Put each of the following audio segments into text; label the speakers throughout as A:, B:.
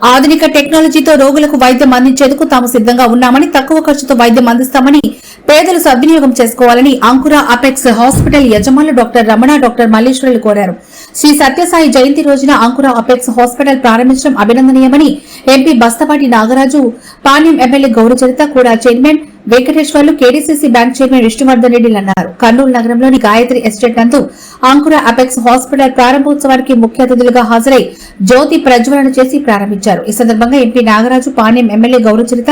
A: ఆధునిక టెక్నాలజీతో రోగులకు వైద్యం అందించేందుకు తాము సిద్ధంగా ఉన్నామని తక్కువ ఖర్చుతో వైద్యం అందిస్తామని పేదలు సద్వినియోగం చేసుకోవాలని అంకుర అపెక్స్ హాస్పిటల్ యజమానులు డాక్టర్ రమణ డాక్టర్ మల్లేశ్వరులు కోరారు. శ్రీ సత్యసాయి జయంతి రోజున అంకుర అపెక్స్ హాస్పిటల్ ప్రారంభించడం అభినందనీయమని ఎంపీ బస్తపాటి నాగరాజు పాణ్యం ఎమ్మెల్యే గౌరచరిత కూడా chairman Venkateswarlu KDCC bank chairman Vishnuvardhan రెడ్డిలు అన్నారు. కర్నూలు నగరంలోని గాయత్రి ఎస్టేట్ నందు అంకుర అపెక్స్ హాస్పిటల్ ప్రారంభోత్సవానికి ముఖ్య అతిథులుగా హాజరై జ్యోతి ప్రజ్వలన చేసి ప్రారంభించారు. ఈ సందర్భంగా ఎంపీ నాగరాజు పాణ్యం ఎమ్మెల్యే గౌరచరిత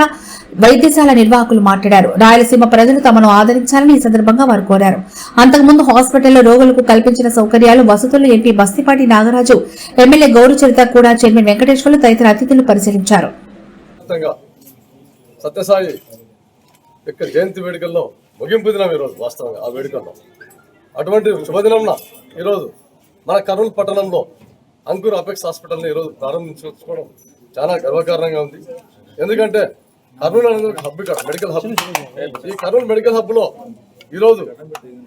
A: వైద్యశాల నిర్వాహకులు మాట్లాడారు. రాయలసీమ ప్రజలు తమను ఆదరించాలని ఈ సందర్భంగా వారు కోరారు. అంతకుముందు హాస్పిటల్లో రోగులకు కల్పించిన సౌకర్యాలు వసతులు ఎంపీ బస్తిపాటి నాగరాజు ఎమ్మెల్యే గౌరచరిత కూడా చైర్మన్ వెంకటేశ్వర్లు తదితర అతిథులు పరిశీలించారు.
B: సత్యసాయి యొక్క జయంతి వేడుకల్లో ముగింపు దినం ఈరోజు వాస్తవంగా ఆ వేడుకల్లో. అటువంటి శుభదినంన ఈరోజు మన కర్నూలు పట్టణంలో అంకుర్ అపెక్స్ హాస్పిటల్ని ఈరోజు ప్రారంభించుకోవడం చాలా గర్వకారణంగా ఉంది. ఎందుకంటే కర్నూలు అనేది ఒక హబ్ ఇక్కడ మెడికల్ హబ్. ఈ కర్నూలు మెడికల్ హబ్లో ఈరోజు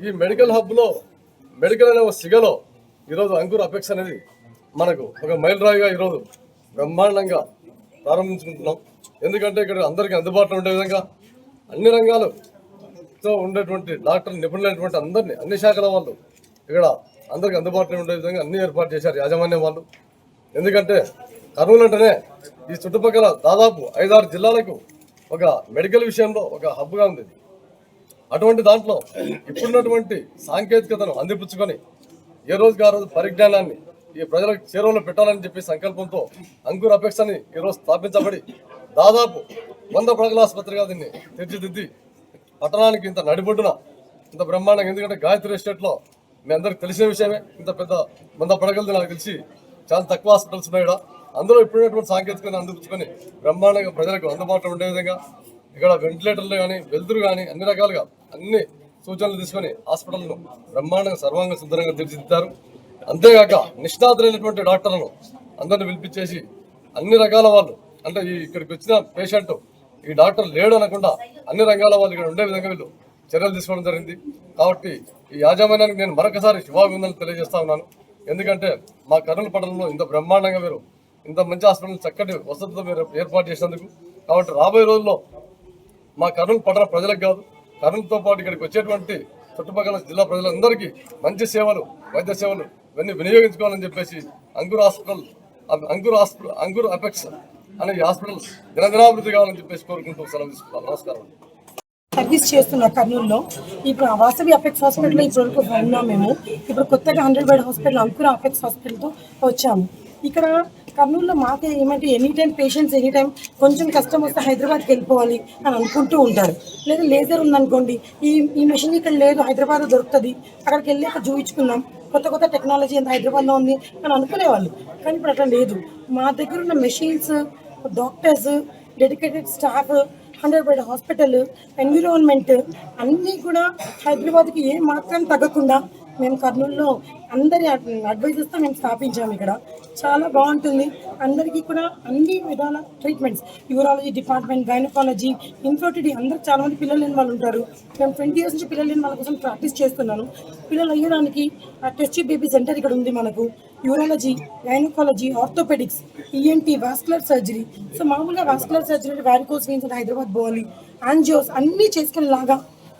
B: ఈ మెడికల్ హబ్లో మెడికల్ అనే ఒక సిగలో ఈరోజు అంకుర్ అపెక్స్ అనేది మనకు ఒక మైలురాయిగా ఈరోజు బ్రహ్మాండంగా ప్రారంభించుకుంటున్నాం. ఎందుకంటే ఇక్కడ అందరికీ అందుబాటులో ఉండే విధంగా అన్ని రంగాలతో ఉండేటువంటి డాక్టర్ నిపుణులైనటువంటి అందరినీ అన్ని శాఖల వాళ్ళు ఇక్కడ అందరికి అందుబాటులో ఉండే విధంగా అన్ని ఏర్పాటు చేశారు యాజమాన్యం వాళ్ళు. ఎందుకంటే కర్నూలు అంటేనే ఈ చుట్టుపక్కల దాదాపు ఐదారు జిల్లాలకు ఒక మెడికల్ విషయంలో ఒక హబ్గా ఉంది. అటువంటి దాంట్లో ఇప్పుడున్నటువంటి సాంకేతికతను అందిపుచ్చుకొని ఏ రోజుకి ఆ రోజు పరిజ్ఞానాన్ని ఈ ప్రజలకు చేరువలో పెట్టాలని చెప్పి సంకల్పంతో అంకుర్ అపేక్షని అని ఈరోజు స్థాపించబడి దాదాపు వంద పడగల ఆసుపత్రిగా దీన్ని తీర్చిదిద్ది పట్టణానికి ఇంత నడిబొడ్డున ఇంత బ్రహ్మాండంగా ఎందుకంటే గాయత్రి ఎస్టేట్లో మీ అందరికి తెలిసిన విషయమే. ఇంత పెద్ద వంద పడగలది నాకు తెలిసి చాలా తక్కువ హాస్పిటల్స్ ఉన్నాయి అందులో ఇప్పుడున్నటువంటి సాంకేతికతను అందిపుచ్చుకొని బ్రహ్మాండంగా ప్రజలకు అందుబాటులో ఉండే విధంగా ఇక్కడ వెంటిలేటర్లు కానీ వెలుతురు కానీ అన్ని రకాలుగా అన్ని సూచనలు తీసుకొని హాస్పిటల్ను బ్రహ్మాండంగా సర్వాంగ సుందరంగా తీర్చిదిద్దారు. అంతేగాక నిష్ణాతులైనటువంటి డాక్టర్లను అందరిని పిలిపించేసి అన్ని రకాల వాళ్ళు అంటే ఈ ఇక్కడికి వచ్చిన పేషెంట్ ఈ డాక్టర్ లేడు అనకుండా అన్ని రంగాల వాళ్ళు ఇక్కడ ఉండే విధంగా వీళ్ళు చర్యలు తీసుకోవడం జరిగింది. కాబట్టి ఈ యాజమాన్యానికి నేను మరొకసారి శుభాభివందనలు తెలియజేస్తా ఉన్నాను. ఎందుకంటే మా కర్నూలు పట్టణంలో ఇంత బ్రహ్మాండంగా మీరు ఇంత మంచి హాస్పిటల్ చక్కటి వసతులతో మీరు ఏర్పాటు చేసినందుకు. కాబట్టి రాబోయే రోజుల్లో మా కర్నూలు పట్టణ ప్రజలకు కాదు కర్నూలుతో పాటు ఇక్కడికి వచ్చేటువంటి చుట్టుపక్కల జిల్లా ప్రజలందరికీ మంచి సేవలు వైద్య సేవలు ఇవన్నీ వినియోగించుకోవాలని చెప్పేసి Ankur hospital Ankur hospital Ankur apex అనే హాస్పిటల్ దినదినాభివృద్ధి కావాలని చెప్పేసి కోరుకుంటూ సెలవు తీసుకుంటాను నమస్కారం.
C: సర్వీస్ చేస్తున్న కర్నూలులో ఇప్పుడు వాసవి అపెక్స్ హాస్పిటల్ ఇప్పుడు వరకు ఉన్నాం మేము. ఇప్పుడు కొత్తగా hundred bed hospital Ankura apex హాస్పిటల్తో వచ్చాము. ఇక్కడ కర్నూలులో మాకే ఏమంటే any time patients any time కొంచెం కష్టం వస్తే హైదరాబాద్కి వెళ్ళిపోవాలి అని అనుకుంటూ ఉంటారు. లేదా లేజర్ ఉందనుకోండి ఈ ఈ మెషిన్ ఇక్కడ లేదు హైదరాబాద్ దొరుకుతుంది. అక్కడికి వెళ్ళి అక్కడ చూపించుకుందాం కొత్త కొత్త టెక్నాలజీ ఎంత హైదరాబాద్లో ఉంది అని అనుకునేవాళ్ళు. కానీ ఇప్పుడు అట్లా లేదు. మా దగ్గర ఉన్న machines doctors dedicated staff hundred bed hospital environment అన్నీ కూడా హైదరాబాద్కి ఏ మాత్రం తగ్గకుండా మేము కర్నూలులో అందరి అడ్వైజెస్తో మేము స్థాపించాము ఇక్కడ. చాలా బాగుంటుంది. అందరికీ కూడా అన్ని విధాల treatments urology department gynaecology infertility అందరూ చాలామంది పిల్లలు లేని వాళ్ళు ఉంటారు. మేము ట్వంటీ ఇయర్స్ నుంచి పిల్లలు లేని వాళ్ళ కోసం ప్రాక్టీస్ చేస్తున్నాను. పిల్లలు అయ్యడానికి టెస్ట్ బేబీ సెంటర్ ఇక్కడ ఉంది మనకు. Urology gynaecology orthopaedics ENT vascular surgery so మామూలుగా వాస్కులర్ సర్జరీ వ్యారికోస్ వెయిన్స్ అంటే హైదరాబాద్ పోవాలి యాంజియోస్ అన్నీ చేసుకునేలాగా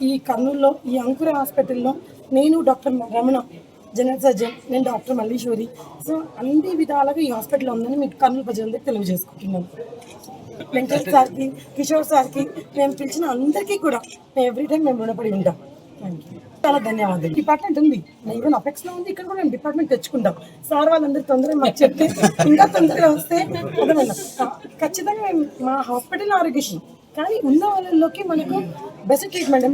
C: ఈ కర్నూలులో ఈ అంకుర హాస్పిటల్లో నేను డాక్టర్ రమణ జనరల్ సర్జన్ నేను డాక్టర్ మల్లీశ్వరి. సో అన్ని విధాలుగా ఈ హాస్పిటల్ ఉందని మీకు కర్నూలు ప్రజలందరికీ తెలియజేసుకుంటున్నాను. వెంకటేష్ సార్కి కిషోర్ సార్కి మేము పిలిచిన అందరికీ కూడా ఎవ్రీ టైం మేము రుణపడి ఉంటాం. చాలా ధన్యవాదాలు. డిపార్ట్మెంట్ ఉంది. ఈవెన్ అపెక్స్లో ఉంది. ఇక్కడ కూడా మేము డిపార్ట్మెంట్ తెచ్చుకుంటాం సార్ వాళ్ళందరూ తొందరగా మాకు చెప్తే ఇంకా తొందరగా వస్తే ఖచ్చితంగా మేము మా హాస్పిటల్ ఆరోగ్యశ్రీ. కానీ ఉన్న వాళ్ళలోకి మనకు బెస్ట్ ట్రీట్మెంట్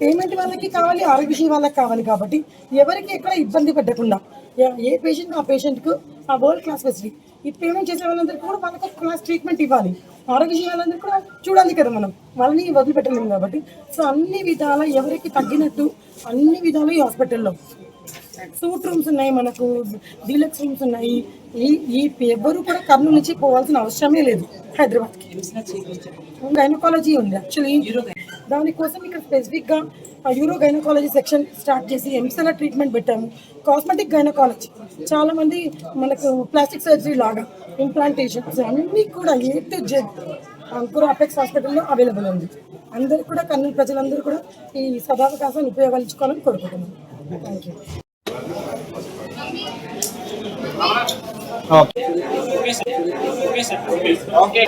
C: పేమెంట్ వాళ్ళకి కావాలి ఆరోగ్యశ్రీ వాళ్ళకి కావాలి కాబట్టి ఎవరికి ఎక్కడ ఇబ్బంది పెట్టకుండా ఏ- పేషెంట్ ఆ పేషెంట్కు ఆ వరల్డ్ క్లాస్ ఫెసిలిటీ ఈ పేమెంట్ చేసే వాళ్ళందరికీ కూడా వాళ్ళకి క్లాస్ ట్రీట్మెంట్ ఇవ్వాలి. ఆరోగ్యశ్రీ వాళ్ళందరికీ కూడా చూడాలి కదా మనం. వాళ్ళని వదిలిపెట్టలేము కాబట్టి. సో అన్ని విధాల ఎవరికి తగ్గినట్టు అన్ని విధాలు ఈ హాస్పిటల్లో సూట్ రూమ్స్ ఉన్నాయి మనకు డీలక్స్ రూమ్స్ ఉన్నాయి. ఈ ఈ ఎవరు కూడా కర్నూలు నుంచి పోవాల్సిన అవసరమే లేదు హైదరాబాద్కి. గైనకాలజీ ఉంది యాక్చువల్లీ దానికోసం ఇక్కడ స్పెసిఫిక్గా యూరో గైనకాలజీ సెక్షన్ స్టార్ట్ చేసి ఎంసెల ట్రీట్మెంట్ పెట్టాము. కాస్మెటిక్ గైనకాలజీ చాలామంది మనకు ప్లాస్టిక్ సర్జరీ లాగా ఇంప్లాంటేషన్స్ అన్నీ కూడా A to Z Ankura apex హాస్పిటల్లో అవైలబుల్ ఉంది. అందరూ కూడా కర్నూలు ప్రజలందరూ కూడా ఈ సదావకాశాన్ని ఉపయోగించుకోవాలని కోరుకుంటున్నాను థ్యాంక్ యూ
D: ఓకే